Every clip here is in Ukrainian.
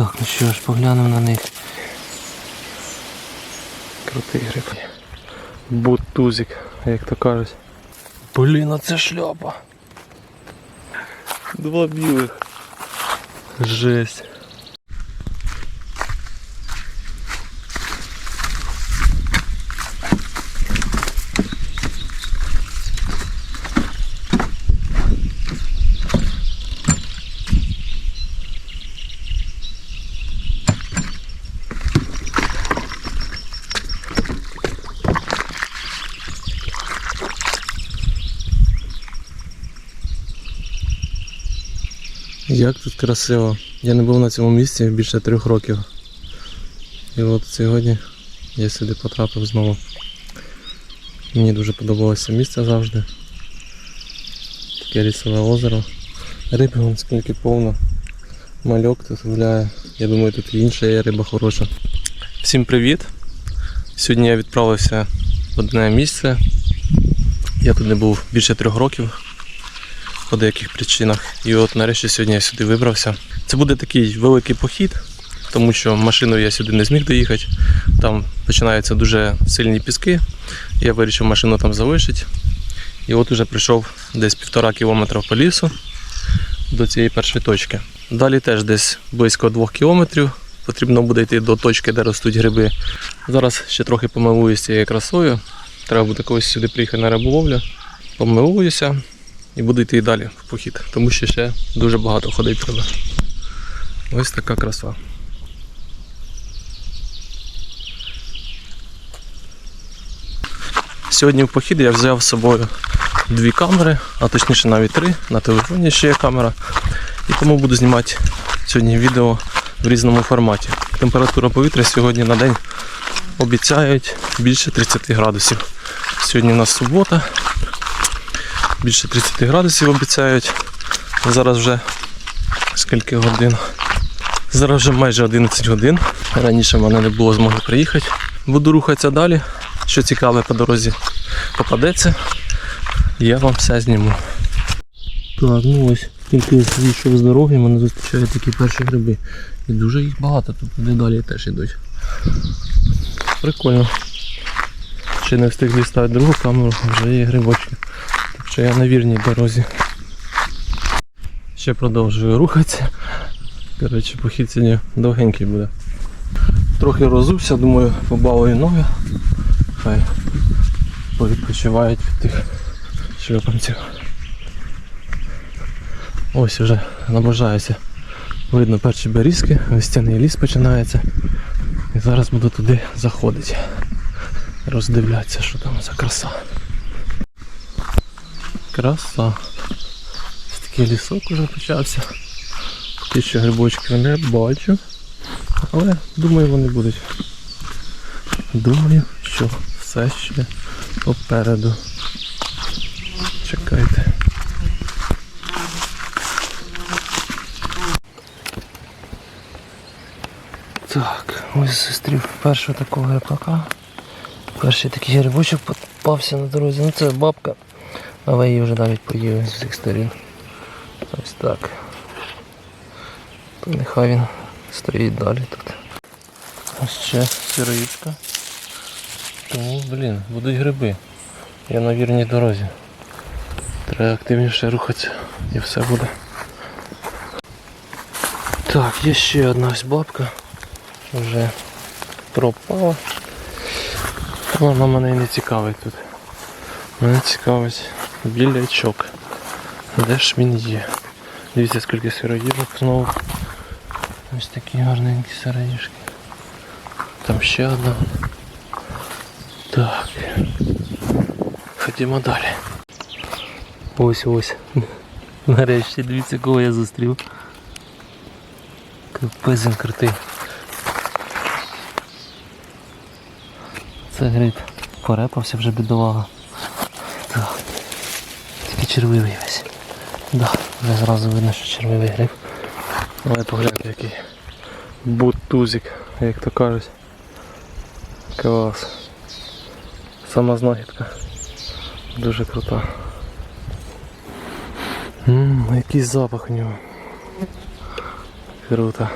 Так, ну що ж, поглянемо на них. Крутий гриб. Бутузик, як то кажуть. Блін, а це шляпа. Два білих. Жесть. Як тут красиво. Я не був на цьому місці більше трьох років. І от сьогодні я сюди потрапив знову. Мені дуже подобалося місце завжди. Таке лісове озеро. Риби вон скільки повно. Мальок тут гуляє. Я думаю, тут і інша є риба хороша. Всім привіт! Сьогодні я відправився в одне місце. Я тут не був більше трьох років по деяких причинах. І от нарешті сьогодні я сюди вибрався. Це буде такий великий похід, тому що машиною я сюди не зміг доїхати. Там починаються дуже сильні піски. Я вирішив машину там залишити. І от уже прийшов десь півтора кілометра по лісу до цієї першої точки. Далі теж десь близько двох кілометрів. Потрібно буде йти до точки, де ростуть гриби. Зараз ще трохи помилуюся цією красою. Треба буде колись сюди приїхати на риболовлю. Помилуюся і буду йти і далі в похід, тому що ще дуже багато ходити треба. Ось така краса. Сьогодні в похід я взяв з собою дві камери, а точніше навіть три. На телефоні ще є камера. І тому буду знімати сьогодні відео в різному форматі. Температура повітря сьогодні на день обіцяють більше 30 градусів. Сьогодні у нас субота, більше 30 градусів обіцяють. Зараз вже скільки годин? Зараз вже майже 11 годин. Раніше в мене не було змоги приїхати. Буду рухатися далі. Що цікаве по дорозі попадеться. Я вам все зніму. Так, ну ось, тільки зійшов з дороги, мене зустрічають такі перші гриби. І дуже їх багато, тут туди далі теж йдуть. Прикольно. Ще не встиг дістати другу камеру, вже є грибочки. Що я на вірній дорозі. Ще продовжую рухатися. Коротше, похід сьогодні довгенький буде. Трохи розувся, думаю, побалую ноги. Хай повідпочивають від тих шльопанців. Ось вже наближаюся. Видно перші берізки, вестяний ліс починається. І зараз буду туди заходити. Роздивлятися, що там за краса. Краса. Ось такий лісок вже почався. Поки що грибочків не бачу. Але думаю вони будуть. Думаю, що все ще попереду. Чекайте. Так, ось зустрів першого такого грибака. Перший такий грибочок попався на дорозі. Ну це бабка, але її вже навіть поїли з всіх сторін. Ось так. То нехай він стоїть далі тут. Ось ще сироїдка. Тому, блін, будуть гриби. Я на вірній дорозі. Треба активніше рухатися і все буде. Так, є ще одна ось бабка. Вже пропала. Вона мене не цікавить тут. Мене цікавить білячок. Де ж він є? Дивіться скільки сироїдок знову. Ось такі гарненькі сироїшки. Там ще одна. Так. Ходімо далі. Ось ось. Нарешті дивіться кого я зустрів. Капець він крутий. Це гриб. Порепався вже бідолага. Червивий весь. Да, вже зразу видно, що червивий гриб. Але погляньте який бутузик, як то кажуть. Клас. Сама знахідка. Дуже крута. Ммм, який запах у нього. Круто.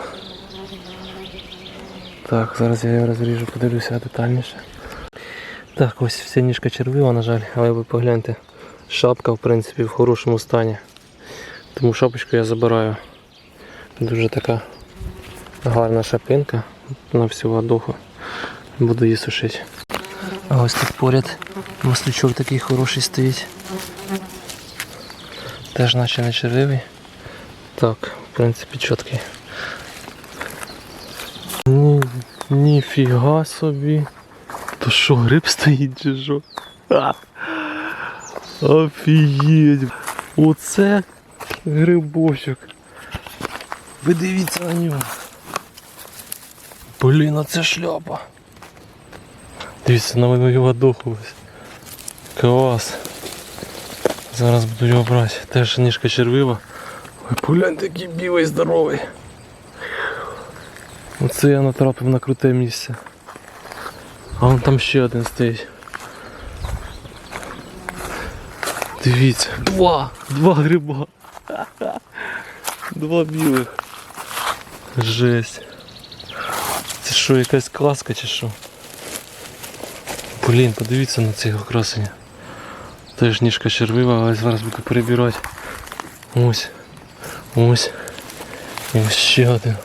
Так, зараз я його розріжу, подивлюся детальніше. Так, ось вся ніжка червива, на жаль, але ви погляньте, шапка в принципі в хорошому стані. Тому шапочку я забираю. Дуже така гарна шапинка на всю ладоху. Буду її сушити. А ось тут поряд маслючок такий хороший стоїть. Теж наче не червивий. Так, в принципі, чіткий. Ні, ніфіга собі. То що, гриб стоїть чи що? Офігеть! Оце грибочок. Ви дивіться на нього. Блін, а це шляпа. Дивіться, на його дохлось. Клас. Зараз буду його брати. Теж ніжка червива. Ой, погляньте, який білий здоровий. Оце я натрапив на круте місце. А вон там ще один стоїть. Дивіться, два! Два гриба. Два білих. Жесть. Це що, якась казка чи що? Блін, подивіться на цього красення. Теж ніжка червива, але зараз буду перебирати. Ось. Ось. І ось ще один.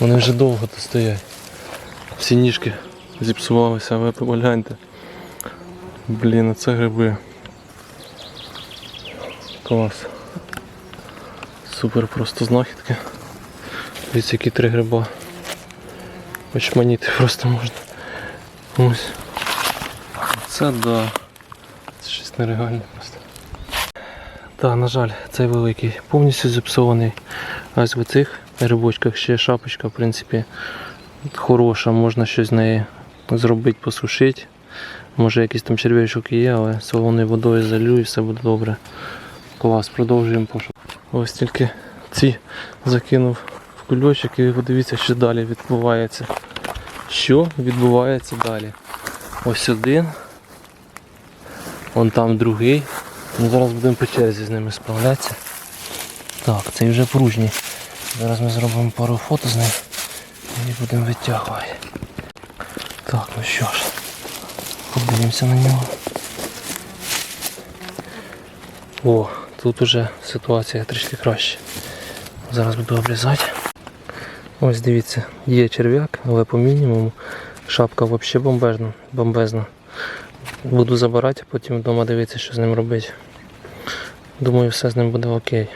Вони вже довго тут стоять. Всі ніжки зіпсувалися, але погляньте. Блін, оце гриби. Клас. Супер просто знахідки. Дивіться, які три гриба. Очманіти просто можна. Ось. Це да. Це щось нереальне просто. Так, на жаль, цей великий повністю зіпсований. Ось в цих грибочках ще шапочка, в принципі, хороша, можна щось з неї зробити, посушити. Може якийсь там черв'ячок є, але солоною водою залю і все буде добре. Клас, продовжуємо пошук. Ось тільки ці закинув в кульочок і подивіться, що далі відбувається. Що відбувається далі? Ось один. Вон там другий. Ну, зараз будемо по черзі з ними справлятися. Так, цей вже пружній. Зараз ми зробимо пару фото з ним і будемо витягувати. Так, ну що ж, подивимося на нього. О, тут уже ситуація трішки краще. Зараз буду обрізати. Ось дивіться, є черв'як, але по мінімуму шапка взагалі бомбезна. бомбезна. Буду забирати, а потім вдома дивитися, що з ним робити. Думаю, все з ним буде окей.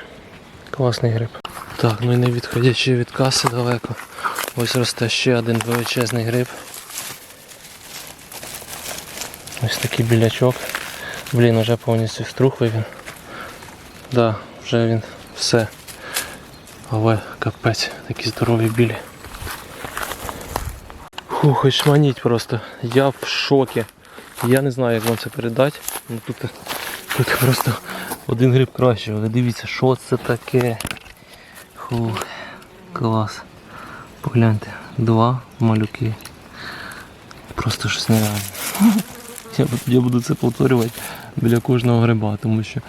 Класний гриб. Так, ну і не відходячи від каси далеко. Ось росте ще один величезний гриб. Ось такий білячок. Блін, вже повністю струхлий він. Да, вже він все. Але капець, такі здорові білі. Фух, шманіть просто. Я в шокі. Я не знаю, як вам це передати. Ну, тут, тут просто один гриб краще, але дивіться, що це таке. Фух, клас. Погляньте, два малюки. Просто щось нереальне. Я буду це повторювати біля кожного гриба, тому що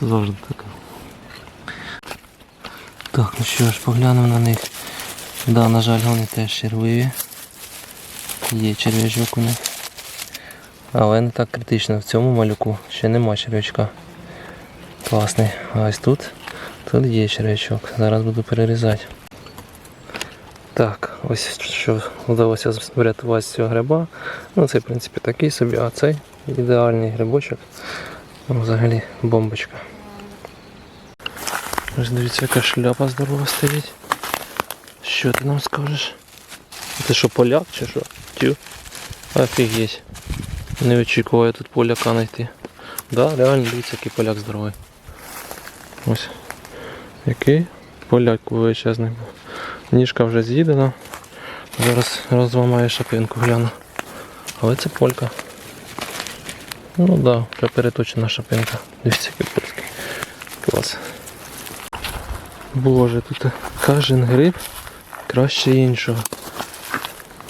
це завжди таке. Так, ну що ж, поглянемо на них. Да, на жаль, вони теж червиві. Є черв'ячок у них. Але не так критично. В цьому малюку ще нема черв'ячка. Класний. А ось тут, тут є черв'ячок. Зараз буду перерізати. Так, ось що вдалося врятувати з цього гриба. Ну цей в принципі такий собі, а цей ідеальний грибочок. Ну, взагалі бомбочка. Ось дивіться, яка шляпа здорова стоїть. Що ти нам скажеш? Ти що, поляк чи що? Тю. Офігеть. Не очікував я тут поляка знайти. Да, реально дивіться, який поляк здоровий. Ось. Який поляк величезний був. Ніжка вже з'їдена. Зараз розламаю шапинку, гляну. Але це полька. Ну так, да, вже переточена шапинка. Дивіться, який польський. Клас. Боже, тут кожен гриб краще іншого.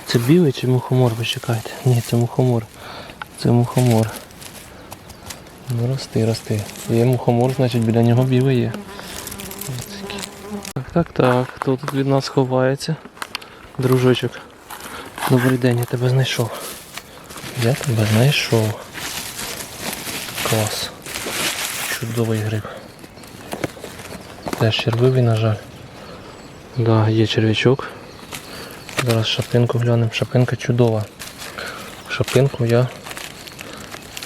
Це білий чи мухомор, почекайте? Ні, це мухомор. Це мухомор. Ну рости, рости. Є мухомор, значить біля нього білий є. Так, так, так. Хто тут від нас ховається? Дружочок. Добрий день, я тебе знайшов. Я тебе знайшов. Клас. Чудовий гриб. Теж червивий, на жаль. Да, є черв'ячок. Зараз шапинку глянемо. Шапинка чудова. Шапинку я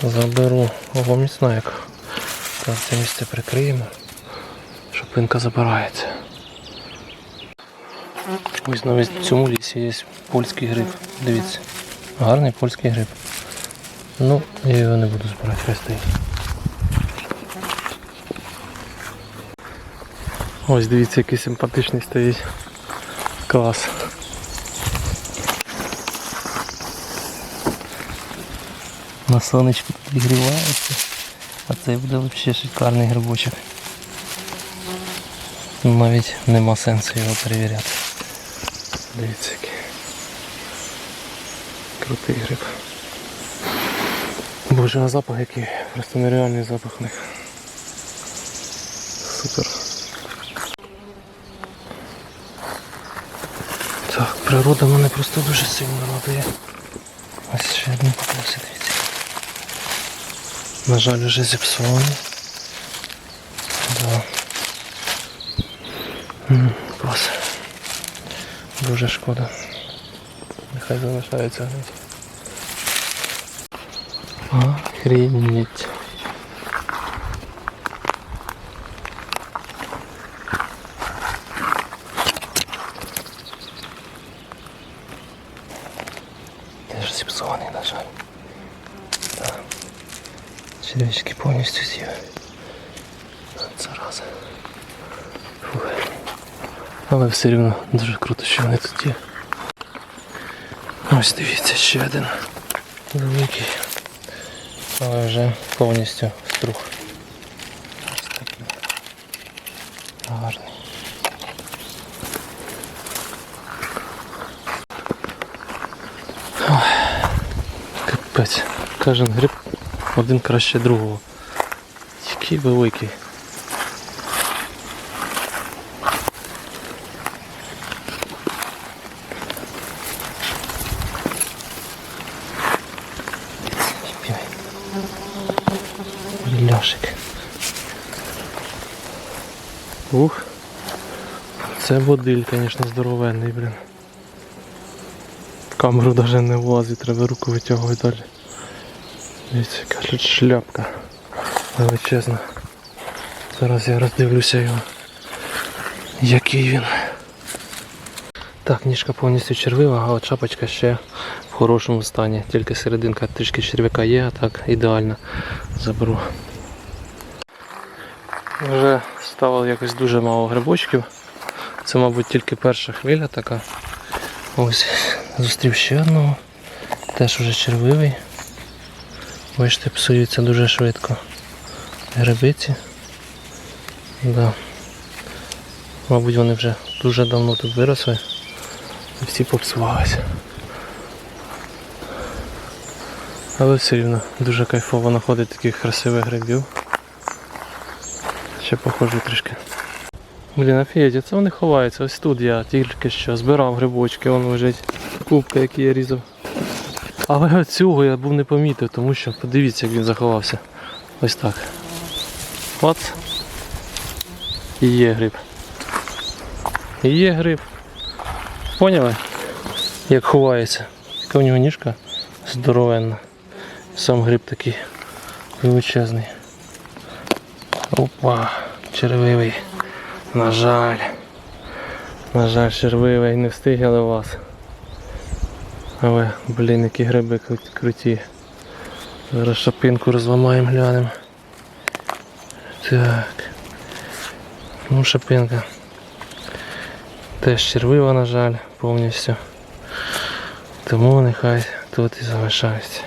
заберу. Ого, міцна яка. Так, це місце прикриємо. Шапинка забирається. Ось навіть в цьому лісі є польський гриб. Дивіться. Гарний польський гриб. Ну, я його не буду збирати, хай стоїть. Ось дивіться, який симпатичний стоїть. Клас. На сонечку підігрівається. А це буде взагалі шикарний грибочок. Навіть нема сенсу його перевіряти. Дивіться який. Крутий гриб. Боже, а запах який. Просто нереальний запах у них. Супер. Так, природа мене просто дуже сильно радує. Ось ще один попався, дивіться. На жаль, вже зіпсований. Да. Клас. Дуже шкода. Нехай залишається. Охренеть. Червячки повністю з'їв. Зараза. Фух. Але все рівно дуже круто, що вони тут є. Ось дивіться, ще один великий. Але вже повністю струх. Ось такий. Гарний. Ой, Капець. Кожен гриб один краще другого. Який великий. Ляшик. Ух. Це бодиль, звісно, здоровенний, блін. В камеру навіть не влазить, треба руку витягувати далі. Дивіться, яка тут шляпка величезна. Зараз я роздивлюся його. Який він. Так, ніжка повністю червива, а от шапочка ще в хорошому стані. Тільки серединка трішки черв'яка є, а так ідеально заберу. Вже стало якось дуже мало грибочків. Це, мабуть, тільки перша хвиля така. Ось зустрів ще одного. Теж уже червивий. Бачите, псуються дуже швидко. Грибиці. Да. Мабуть, вони вже дуже давно тут виросли і всі попсувалися. Але все рівно дуже кайфово знаходити таких красивих грибів. Ще похожу трішки. Блін, офігеть, це вони ховаються. Ось тут я тільки що збирав грибочки, вон лежить кубка, який я різав. Але цього я був не помітив, тому що подивіться, як він заховався. Ось так. От. І є гриб. І є гриб. Поняли? Як ховається. Яка у нього ніжка здоровенна. Сам гриб такий величезний. Опа, червивий. На жаль. На жаль, червивий, не встиг до вас. Але, блін, які гриби круті. Зараз шапинку розламаємо, глянемо. Так. Ну, шапинка. Теж червива, на жаль, повністю. Тому нехай тут і залишається.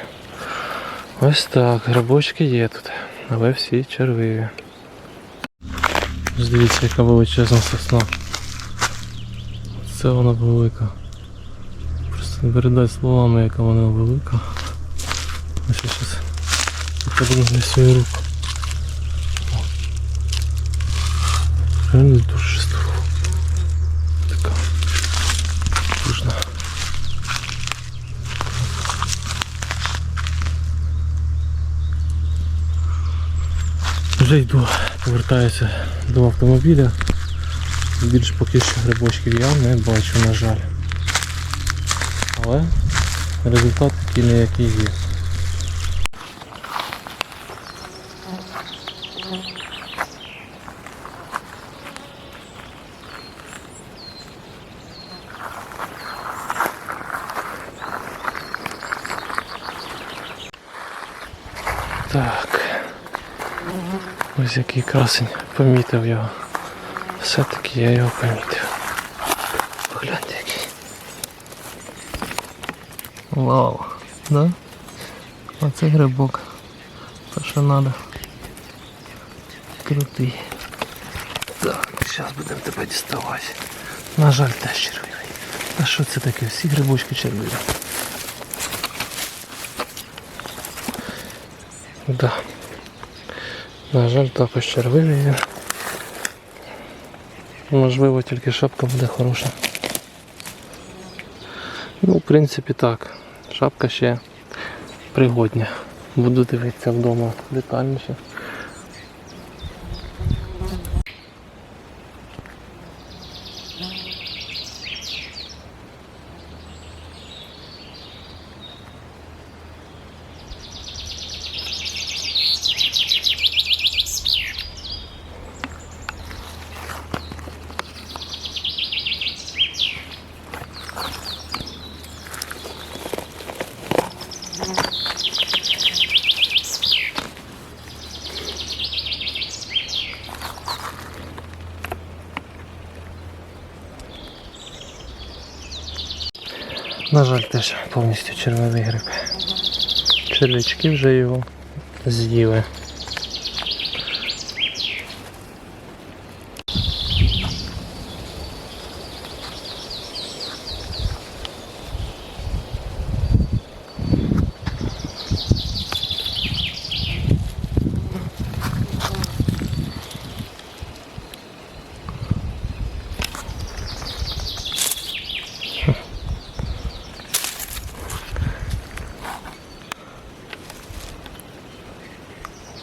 Ось так, грибочки є тут, але всі червиві. Дивіться, яка величезна сосна. Це вона велика не передати словами, яка вона велика. Ось я зараз потрібно на свою руку. Реально дуже стару Така дружна. Вже йду, повертаюся до автомобіля. Більш поки що грибочків я не бачу, на жаль. Але результат такий не який є. Так. Ось який красень. Помітив його. Все-таки я його помітив. Погляньте який. Вау. Да? Оце грибок. То що треба. Крутий. Так, зараз будемо тебе діставати. На жаль, теж червивий. А що це таке? Всі грибочки червиві. Да. На жаль, також червивий. Можливо, тільки шапка буде хороша. Ну, в принципі, так. Шапка ще пригодня. Буду дивитися вдома детальніше. На жаль, теж повністю червоний гриб. Червячки вже його з'їли.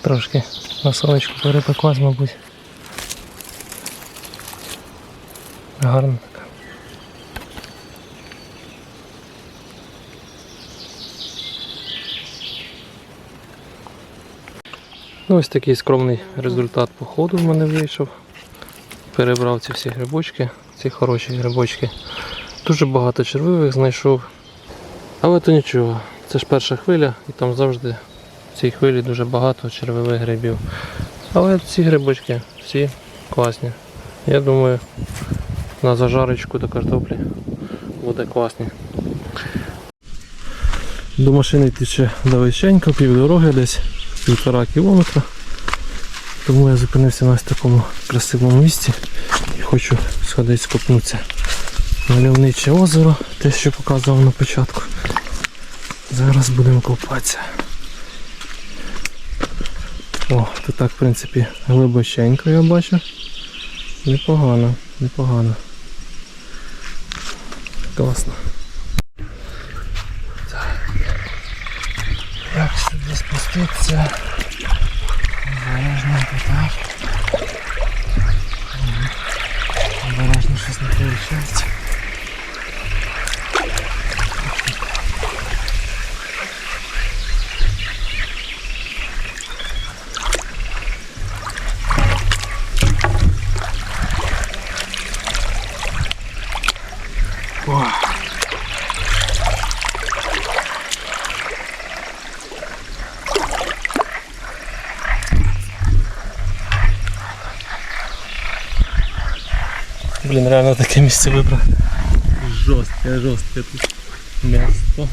Трошки на сонечку перепеклась, мабуть. Гарно така. Ну, ось такий скромний результат походу в мене вийшов. Перебрав ці всі грибочки, ці хороші грибочки. Дуже багато червивих знайшов. Але то нічого, це ж перша хвиля і там завжди цій хвилі дуже багато червивих грибів. Але ці грибочки всі класні. Я думаю, на зажарочку до картоплі буде класні. До машини йти ще далеченько, пів дороги десь півтора кілометра. Тому я зупинився на такому красивому місці і хочу сходити скупнутися. Мальовниче озеро, те, що показував на початку. Зараз будемо купатися. О, тут так, в принципі, глибоченько я бачу. Непогано, непогано. Класно. Так. Як сюди спуститися? Обережно так. Блін, реально таке місце вибрав. Жорстке, жорстке тут місто.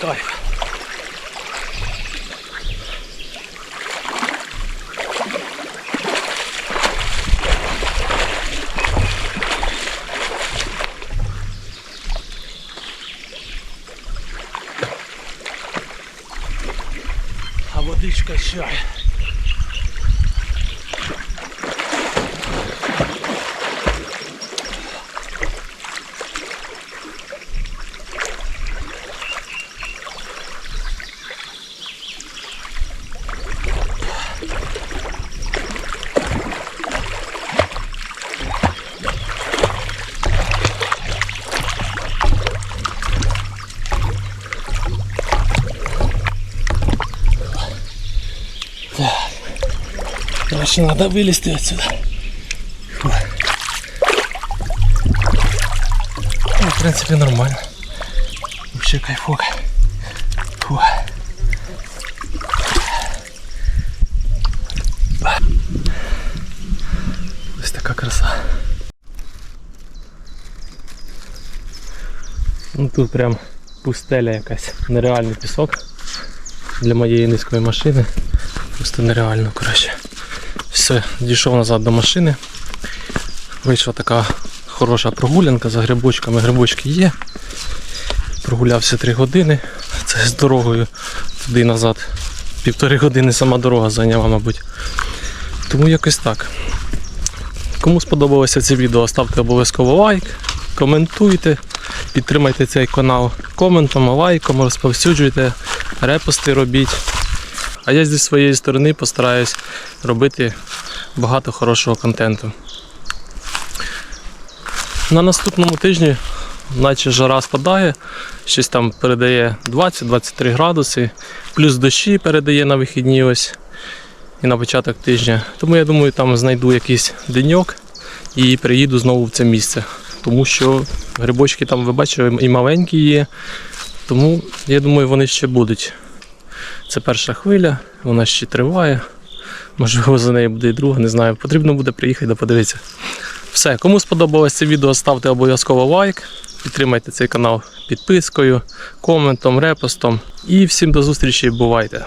Кайф. Короче, надо вылезти отсюда. Фу. Ну, в принципе, нормально. Вообще кайфок. Фу. Ось така краса. Ну тут прям пустеля якась, нереальний пісок для моєї низької машини. Просто нереально, коротше. Все, дійшов назад до машини. Вийшла така хороша прогулянка за грибочками. Грибочки є. Прогулявся 3 години. Це з дорогою туди і назад. Півтори години сама дорога зайняла, мабуть. Тому якось так. Кому сподобалося це відео, ставте обов'язково лайк, коментуйте, підтримайте цей канал коментом, лайком, розповсюджуйте, репости робіть. А я зі своєї сторони постараюсь робити багато хорошого контенту. На наступному тижні, наче жара спадає, щось там передає 20-23 градуси, плюс дощі передає на вихідні ось і на початок тижня. Тому я думаю, там знайду якийсь деньок і приїду знову в це місце. Тому що грибочки там, ви бачили, і маленькі є. Тому я думаю, вони ще будуть. Це перша хвиля, вона ще триває. Можливо, за нею буде і друга, не знаю. Потрібно буде приїхати да подивитися. Все, кому сподобалось це відео, ставте обов'язково лайк. Підтримайте цей канал підпискою, коментом, репостом. І всім до зустрічі, бувайте!